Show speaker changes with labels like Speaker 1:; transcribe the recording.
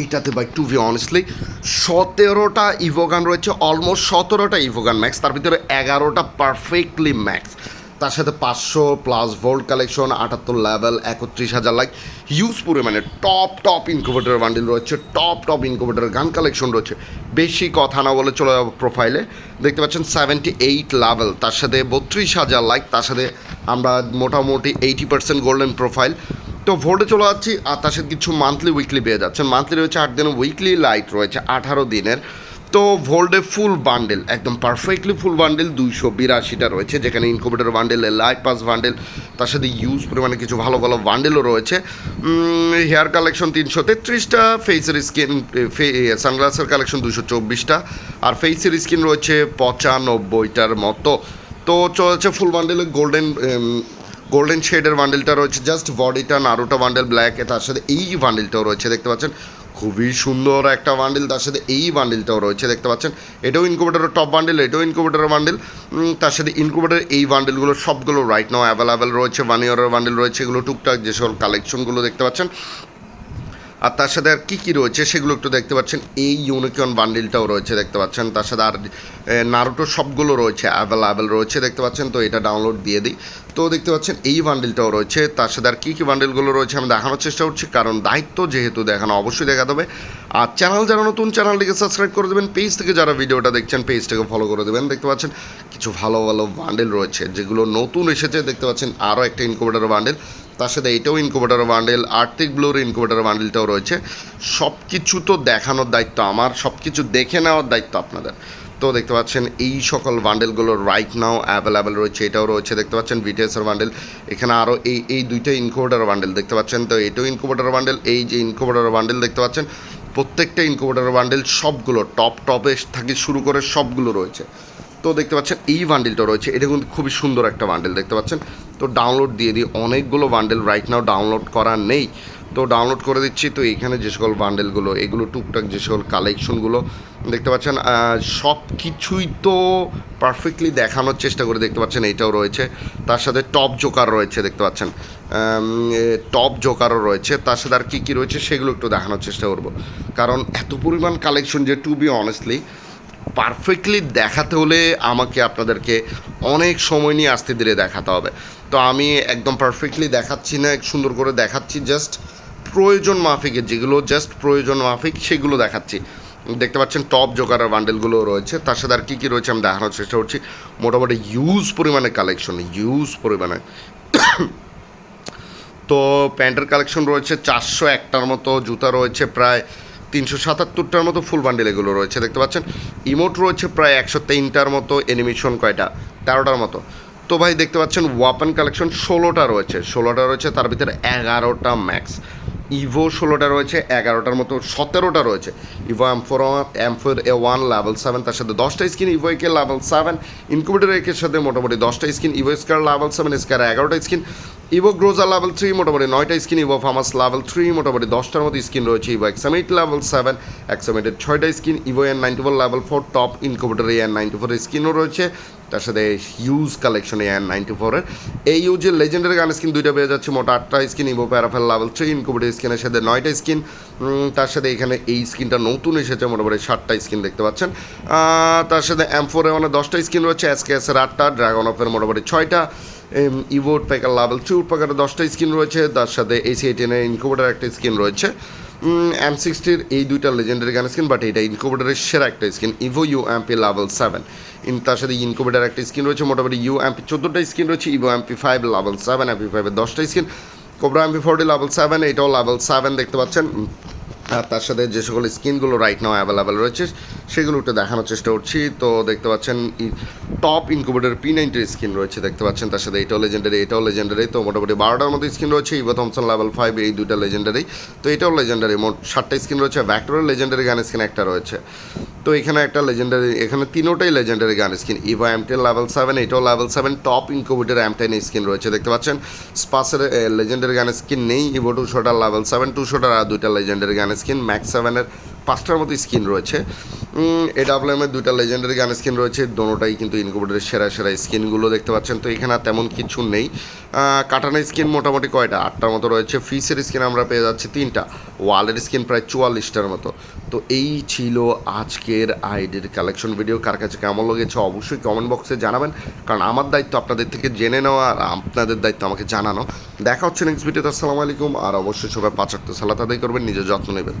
Speaker 1: এটাতে ভাই two V honestly সতেরোটা ইভোগান রয়েছে অলমোস্ট সতেরোটা ইভোগান ম্যাক্স তার ভিতরে এগারোটা পারফেক্টলি ম্যাক্স তার সাথে পাঁচশো প্লাস ভোল্ট কালেকশন আটাত্তর লেভেল একত্রিশ হাজার লাইক হিউজ পরিমাণে টপ টপ ইনকুবেটর বান্ডিল রয়েছে top top incubator gun collection রয়েছে। বেশি কথা না বলে চলে যাব প্রোফাইলে দেখতে পাচ্ছেন সেভেন্টি এইট লেভেল তার সাথে বত্রিশ হাজার লাইক তার সাথে আমরা মোটামুটি এইটি পার্সেন্ট গোল্ডেন প্রোফাইল তো ভোল্টে চলে যাচ্ছি, আর তার সাথে কিছু মান্থলি উইকলি পেয়ে যাচ্ছেন। মান্থলি রয়েছে আট দিনের উইকলি লাইট রয়েছে আঠারো দিনের। তো ভোল্ডে ফুল বান্ডেল একদম পারফেক্টলি ফুল বান্ডেল দুইশো বিরাশিটা রয়েছে, যেখানে incubator bundle light pass bundle তার সাথে ইউজ পরিমাণে কিছু ভালো ভালো বান্ডেলও রয়েছে। হেয়ার কালেকশন তিনশো তেত্রিশটা ফেসের স্কিন সানগ্লাসের কালেকশন দুশো চব্বিশটা, আর ফেসের স্কিন রয়েছে পঁচানব্বইটার মতো। তো চলেছে ফুল বান্ডেলে গোল্ডেন গোল্ডেন শেডের বান্ডেলটা রয়েছে জাস্ট বডিটা নারুটা বান্ডেল ব্ল্যাক তার সাথে এই বান্ডেলটাও রয়েছে, দেখতে পাচ্ছেন? খুবই সুন্দর একটা বান্ডেল তার সাথে এই বান্ডেলটাও রয়েছে, দেখতে পাচ্ছেন? এটাও ইনকুবেটারের টপ বান্ডেল এটাও ইনকুবেটারের বান্ডেল তার সাথে ইনকুবেটারের এই বান্ডেলগুলো সবগুলো রাইট নাও অ্যাভেলেবেল রয়েছে ওয়ান ইয়ারের বান্ডেল রয়েছে, এগুলো টুকটাক যেসব কালেকশনগুলো দেখতে পাচ্ছেন? আর তার সাথে আর কী কী রয়েছে সেগুলো একটু দেখতে পাচ্ছেন। এই ইউনিকর্ন বান্ডিলটাও রয়েছে দেখতে পাচ্ছেন। তার সাথে আর নারুটো সবগুলো রয়েছে অ্যাভেলেবেল রয়েছে দেখতে পাচ্ছেন। তো এটা ডাউনলোড দিয়ে দিই। তো দেখতে পাচ্ছেন, এই বান্ডিলটাও রয়েছে। তার সাথে আর কী কী বান্ডিলগুলো রয়েছে আমি দেখানোর চেষ্টা করছি, কারণ দায়িত্ব যেহেতু দেখানো অবশ্যই দেখা দেবে আর চ্যানেল যারা নতুন চ্যানেলটিকে সাবস্ক্রাইব করে দেবেন। পেজ থেকে যারা ভিডিওটা দেখছেন পেজটাকে ফলো করে দেবেন। দেখতে পাচ্ছেন, কিছু ভালো ভালো বান্ডেল রয়েছে, যেগুলো নতুন এসেছে। দেখতে পাচ্ছেন আরও একটা ইনকুবেটার বান্ডেল তার সাথে এটাও ইনকুবেটার বান্ডেল আর্থিক ব্লুর ইনকুবেটার বান্ডেলটাও রয়েছে। সব কিছু তো দেখানোর দায়িত্ব আমার সব কিছু দেখে নেওয়ার দায়িত্ব আপনাদের। তো দেখতে পাচ্ছেন, এই সকল বান্ডেলগুলো রাইট নাও অ্যাভেলেবেল রয়েছে, এটাও রয়েছে, দেখতে পাচ্ছেন বিটিএসের বান্ডেল এখানে আরও এই এই দুইটা ইনকুবেটার বান্ডেল দেখতে পাচ্ছেন। তো এটাও ইনকুবেটার বান্ডেল এই যে ইনকুবেটার বান্ডেল দেখতে পাচ্ছেন, প্রত্যেকটা ইনকুবেটার বান্ডেল সবগুলো টপ টপে থেকে শুরু করে সবগুলো রয়েছে। তো দেখতে পাচ্ছেন, এই বান্ডেলটা রয়েছে, এটা কিন্তু খুবই সুন্দর একটা বান্ডেল দেখতে পাচ্ছেন। তো ডাউনলোড দিয়ে দিই। অনেকগুলো বান্ডেল রাইট নাও ডাউনলোড করা নেই। তো ডাউনলোড করে দিচ্ছি। তো এখানে যে সকল বান্ডেলগুলো এগুলো টুকটাক যে সকল কালেকশনগুলো দেখতে পাচ্ছেন সব কিছুই তো পারফেক্টলি দেখানোর চেষ্টা করে দেখতে পাচ্ছেন এইটাও রয়েছে। তার সাথে টপ জোকার রয়েছে, দেখতে পাচ্ছেন। টপ জোকারও রয়েছে। তার সাথে আর কী কী রয়েছে, সেগুলো একটু দেখানোর চেষ্টা করব। কারণ এত পরিমাণ কালেকশন যে টু বি অনেস্টলি পারফেক্টলি দেখাতে হলে আমাকে আপনাদেরকে অনেক সময় নিয়ে আসতে ধীরে দেখাতে হবে। তো আমি একদম পারফেক্টলি দেখাচ্ছি না সুন্দর করে দেখাচ্ছি জাস্ট প্রয়োজন মাফিকের যেগুলো জাস্ট প্রয়োজন মাফিক সেগুলো দেখাচ্ছি। দেখতে পাচ্ছেন টপ জোকারের বান্ডেলগুলো রয়েছে, তার সাথে আর কী কী রয়েছে আমি দেখানোর চেষ্টা করছি। মোটামুটি ইউজ পরিমাণে কালেকশন ইউজ পরিমাণে। তো প্যান্টের কালেকশন রয়েছে, চারশো একটার মতো জুতা রয়েছে, প্রায় তিনশো সাতাত্তরটার মতো ফুল বান্ডেল এগুলো রয়েছে, দেখতে পাচ্ছেন? ইমোট রয়েছে প্রায় একশো তিনটার মতো অ্যানিমেশন কয়টা? তেরোটার মতো। তো ভাই, দেখতে পাচ্ছেন ওয়াপেন কালেকশন ষোলোটা রয়েছে ষোলোটা রয়েছে, তার ভিতরে এগারোটা ম্যাক্স ইভো ষোলোটা রয়েছে, এগারোটার মতো, সতেরোটা রয়েছে। Evo M four M four A one level seven তার সাথে দশটা skin Evo AK level seven incubator একের সাথে মোটামুটি দশটা skin Evo scar level seven scar এগারোটা skin Evo Groza level three মোটামুটি নয়টা skin Evo Famas level three মোটামুটি দশটার মতো স্কিন রয়েছে Evo X M eight level seven এক্সামিটের ছয়টা skin Evo N ninety four level four top incubator N ninety four স্কিনও রয়েছে। তার সাথে হিউজ কালেকশন এন নাইনটি ফোরের এই ইউজের লেজেন্ডারি গান স্কিন দুইটা পেয়ে যাচ্ছে, মোটা আটটা skin Evo Parafal level three incubator স্কিনের সাথে নয়টা স্কিন তার সাথে এখানে এই স্কিনটা নতুন এসেছে, মোটামুটি ষাটটা স্কিন দেখতে পাচ্ছেন। তার সাথে এম ফোর মানে দশটা স্কিন রয়েছে এস কে এসের আটটা ড্রাগন অফের মোটামুটি ছয়টা। ইভোট প্যাকার লেভেল টু প্যাকারে দশটা স্কিন রয়েছে, তার সাথে এসি এইটেনের ইনকুবেটার একটা স্কিন রয়েছে। এম সিক্সটির এই দুইটা লেজেন্ডারি গান স্কিন বাট এটা ইনকুবেটারের সেরা একটা skin Evo U M P level seven in, তার সাথে ইনকুবেটার একটা স্কিন রয়েছে, মোটামুটি ইউ এমপি চোদ্দোটা স্কিন রয়েছে Evo M P five level seven M P ফাইভের দশটা skin cobra M P forty level seven এটাও লেভেল সেভেন দেখতে পাচ্ছেন। আর তার সাথে যে সকল স্কিনগুলো রাইট নাও অ্যাভেলেবেল রয়েছে, সেগুলো একটু দেখানোর চেষ্টা করছি। তো দেখতে পাচ্ছেন টপ ইনকুবেটার পি নাইনটির স্কিন রয়েছে, দেখতে পাচ্ছেন তার সাথে এটাও লেজেন্ডারি এটাও লেজেন্ডারি তো মোটামুটি বারোটার মতো স্কিন রয়েছে ইভো থমসন লেভেল ফাইভ এই দুইটা লেজেন্ডারি তো এটাও লেজেন্ডারি মোট সাতটা স্কিন রয়েছে ভ্যাক্টরের লেজেন্ডারি গান স্কিন একটা রয়েছে। তো এখানে একটা লেজেন্ডারি এখানে তিনোটাই legendary gun skin Evo M ten level seven এটাও level seven top incubator M ten skin রয়েছে, দেখতে পাচ্ছেন? স্পাসের লেজেন্ডারি গান স্কিন নেই Evo two shooter level seven two shooter আর দুইটা লেজেন্ডারি গান স্কিন ম্যাক্স সেভেনের পাঁচটার মতো স্কিন রয়েছে। এডাব্লিউএম এর দুইটা লেজেন্ডারি গান স্কিন রয়েছে, দোনোটাই কিন্তু ইনকুবেটারের সেরা সেরা স্কিনগুলো দেখতে পাচ্ছেন। তো এখানে তেমন কিছু নেই। কাটানোর স্কিন মোটামুটি কয়টা? আটটার মতো রয়েছে। ফিসের স্কিন আমরা পেয়ে যাচ্ছি তিনটা। ওয়ালের স্কিন প্রায় চুয়াল্লিশটার মতো। তো এই ছিল আজকের আইডির কালেকশন ভিডিও কার কাছে কেমন লেগেছে অবশ্যই কমেন্ট বক্সে জানাবেন। কারণ আমার দায়িত্ব আপনাদের থেকে জেনে নেওয়া আর আপনাদের দায়িত্ব আমাকে জানানো। দেখা হচ্ছে নেক্সট ভিডিওতে আসসালামু আলাইকুম। আর অবশ্যই সবাই পাঁচাত্তর সালাত আদায় করবেন, নিজের যত্ন নেবেন।